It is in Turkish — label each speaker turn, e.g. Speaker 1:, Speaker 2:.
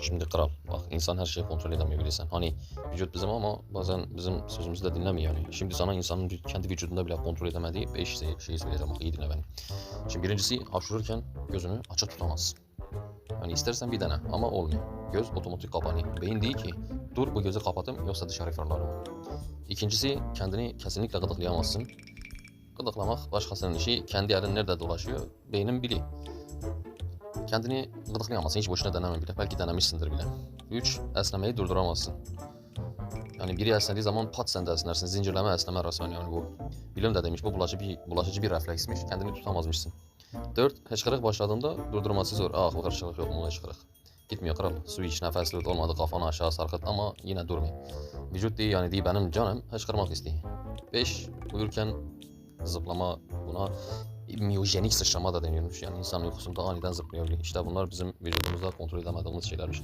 Speaker 1: Şimdi kral bak insan her şeyi kontrol edemiyor bilirsen. Hani vücut bizim ama bazen bizim sözümüzü de dinlemiyor yani. Şimdi sana insanın kendi vücudunda bile kontrol edemediği 5 şey, şeyi söyleyeceğim bak iyi dinle beni. Şimdi birincisi hapşururken gözünü açık tutamazsın. Yani istersen bir dene ama olmuyor. Göz otomatik kapanıyor. Beyin değil ki dur bu gözü kapatayım yoksa dışarı fırlarım. İkincisi kendini kesinlikle gıdıklayamazsın. Gıdıklamak başkasının işi. Kendi elin nerede dolaşıyor beynin biliyor. Kendini gıdıklayamazsın. Hiç boşuna deneme bile. Belki denemişsindir bile. 3. Esnemeyi durduramazsın. Yani biri esnediği zaman pat sen de esnersin. Zincirleme esneme resmen yani bu. Bilim de demiş bu bulaşıcı bir, bulaşıcı bir refleksmiş. Kendini tutamazmışsın. 4. Hıçkırık başladığında durdurması zor. Ah bu hıçkırık yok mu hıçkırık. Gitmiyor kral. Su iç, nefes olmadı kafanı aşağı sarkıt ama yine durmuyor. Vücut değil yani değil benim canım hıçkırmak istiyor. 5. Uyurken zıplama buna miyojenik sıçrama da deniyormuş. Yani insan uykusunda aniden zıplıyor. İşte bunlar bizim vücudumuzda kontrol edemediğimiz şeylermiş.